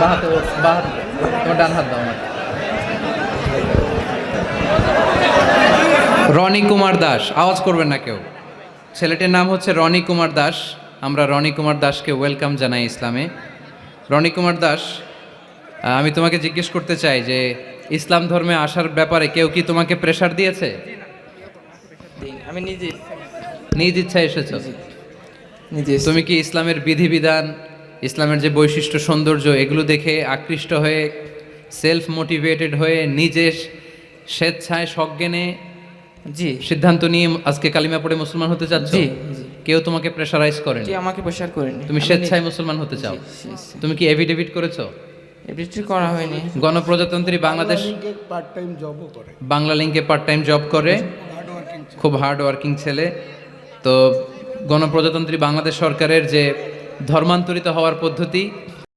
বাঁ হাতে ও- বাঁ তোমার ডান হাত দাও আমার। রনি কুমার দাস আওয়াজ করবেন না কেউ। ছেলেটির নাম হচ্ছে রনি কুমার দাস। আমরা রনি কুমার দাসকে ওয়েলকাম জানাই ইসলামে। রনি কুমার দাস আমি তোমাকে জিজ্ঞেস করতে চাই যে ইসলাম ধর্মে আসার ব্যাপারে কেউ কি তোমাকে প্রেশার দিয়েছে? আমি নিজে নিজ ইচ্ছা এসেছ। নিজে তুমি কি ইসলামের বিধিবিধান ইসলামের যে বৈশিষ্ট্য সৌন্দর্য এগুলো দেখে আকৃষ্ট হয়ে সেলফ মোটিভেটেড হয়ে নিজে স্বেচ্ছায় সজ্ঞানে জি। সিদ্ধান্ত নিয়ে আজকে কালিমা পড়ে মুসলমান হতে চাচ্ছ। কেউ তোমাকে প্রেশারাইজ করেন? জি আমাকে প্রসার করেনি। তুমি স্বেচ্ছায় মুসলমান হতে চাও? তুমি কি এভিডেভিট করেছ? এভিডেভিট করা হয়নি। গণপ্রজাতন্ত্রী বাংলাদেশ পার্ট টাইম জবও করে। বাংলা লিঙ্কে পার্ট টাইম জব করে খুব হার্ড ওয়ার্কিং ছেলে। তো গণপ্রজাতন্ত্রী বাংলাদেশ সরকারের যে ধর্মান্তরিত হওয়ার পদ্ধতি